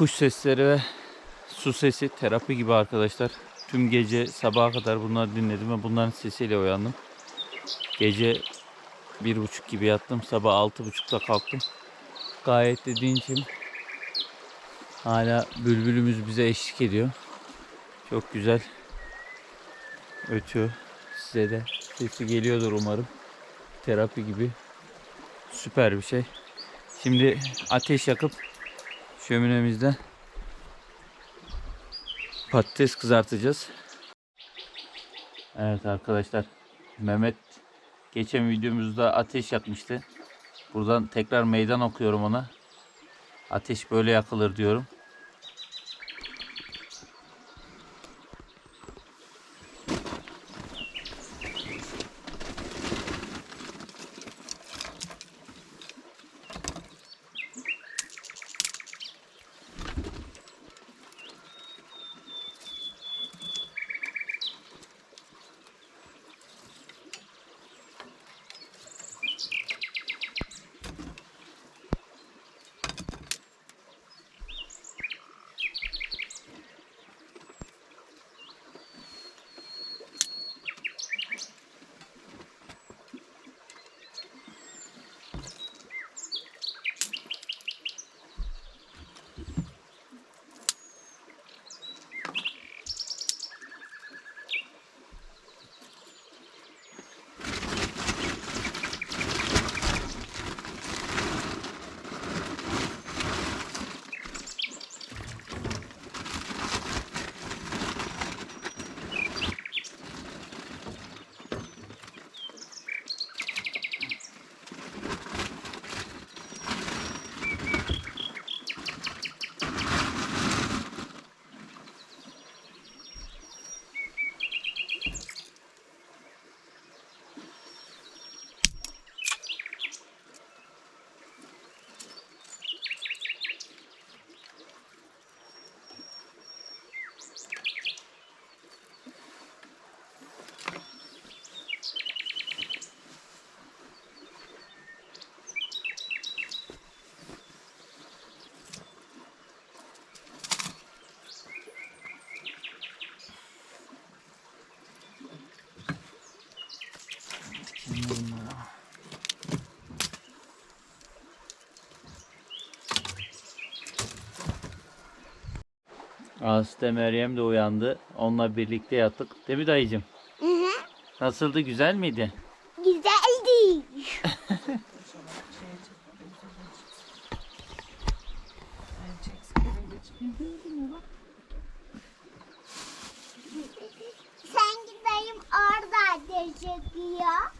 Kuş sesleri ve su sesi terapi gibi arkadaşlar. Tüm gece sabaha kadar bunları dinledim ve bunların sesiyle uyandım. Gece bir buçuk gibi yattım. Sabah altı buçukta kalktım. Gayet de dinçim. Hala bülbülümüz bize eşlik ediyor. Çok güzel ötüyor. Size de sesi geliyordur umarım. Terapi gibi. Süper bir şey. Şimdi ateş yakıp şöminemizde patates kızartacağız. Evet arkadaşlar. Mehmet geçen videomuzda ateş yakmıştı. Buradan tekrar meydan okuyorum ona. Ateş böyle yakılır diyorum. Aslı Meryem de uyandı. Onunla birlikte yattık. Değil mi dayıcım? Hı hı. Nasıldı? Güzel miydi? Güzeldi. Sanki dayım orada burada. Ya.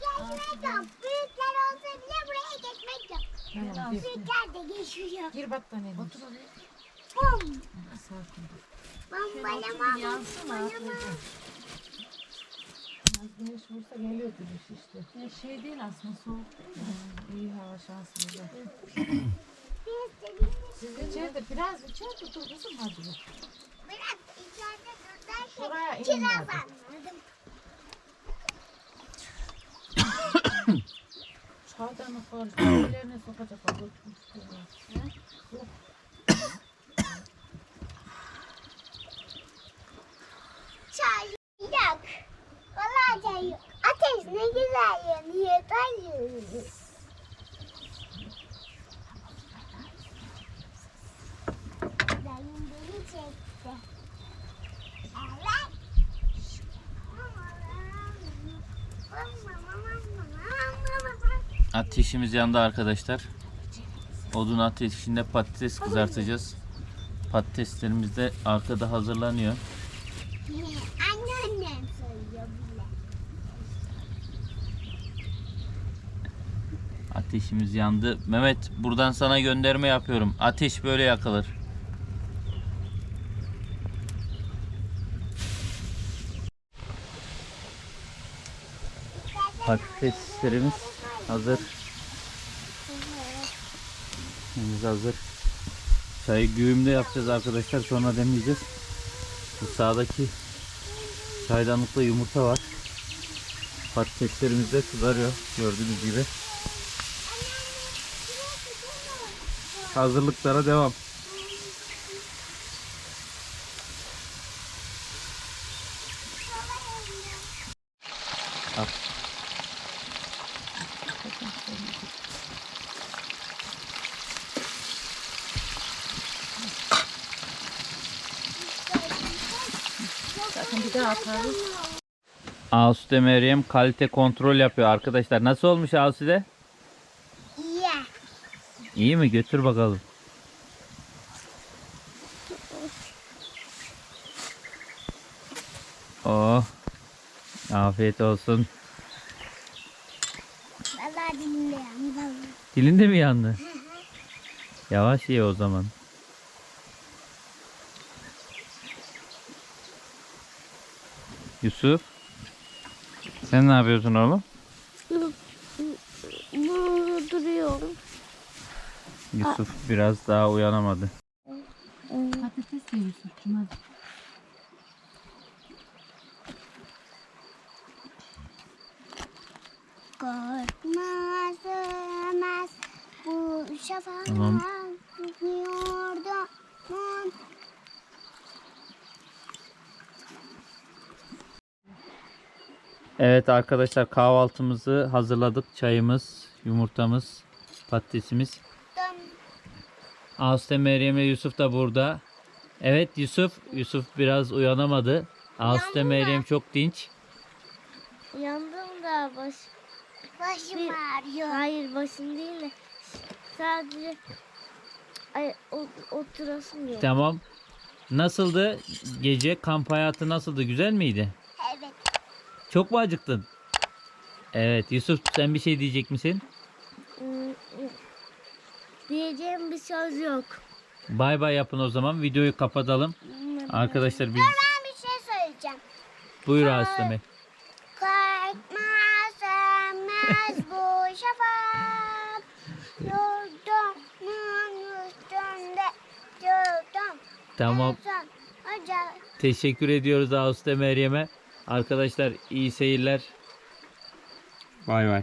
geçmek yok. Büyükler olsa bile buraya geçmek yok. Tamam gir. Büyükler de geçiyor. Gir battaniyeni. Otur Bum. Sakin. Bana bam. Az güneş vursa geliyor güneş işte. Ya şey değil aslında soğuk. Hmm, iyi hava şansımıza. Siz içeride biraz içeride dur kızım hadi. biraz içeride dur Şuraya derken kiraz Çaydanlık var. Ellerine istiyorlar. Çay yok. Vallahi çay yok. Ateş ne güzel yanıyor dayı. Ateşimiz yandı arkadaşlar. Odun ateşinde patates kızartacağız. Patateslerimiz de arkada hazırlanıyor. Anneannem söylüyor bile. Ateşimiz yandı. Mehmet buradan sana gönderme yapıyorum. Ateş böyle yakılır. Patateslerimiz hazır. Henüz hazır. Çayı güğümde yapacağız arkadaşlar. Sonra demleyeceğiz. Bu sağdaki çaydanlıkta yumurta var. Patateslerimiz de kızarıyor. Gördüğünüz gibi. Hazırlıklara devam. Zaten bir daha atarız. Asude Meryem kalite kontrol yapıyor arkadaşlar. Nasıl olmuş Asude? İyi. İyi mi? Götür bakalım. Oh. Afiyet olsun. Vallahi. Dilinde mi yandı? Yavaş ye o zaman. Yusuf. Sen ne yapıyorsun oğlum? Burada duruyorum. Yusuf biraz daha uyanamadı. Patates de Yusuf'cum hadi. Korkmaz ölmez bu şafak Tamam. Evet arkadaşlar kahvaltımızı hazırladık. Çayımız, yumurtamız, patatesimiz. Ağustos Meryem ve Yusuf da burada. Evet Yusuf, Yusuf biraz uyanamadı. Ağustos Uyandım Meryem çok dinç. Yandım da baş. Başım ağrıyor. Hayır başım değil de sadece ay, oturasım yok. Tamam. Nasıldı gece? Kamp hayatı nasıldı? Güzel miydi? Çok mu acıktın? Evet Yusuf sen bir şey diyecek misin? Hmm, Diyeceğim bir söz yok. Bay bay yapın o zaman. Videoyu kapatalım. Arkadaşlar biz Ben bir şey söyleyeceğim. buyur. Korkmaz sönmez bu şafak. Yurdumun üstünde yurdum. Tamam. Teşekkür ediyoruz Ağustos Meryem'e. Arkadaşlar iyi seyirler. Bay bay.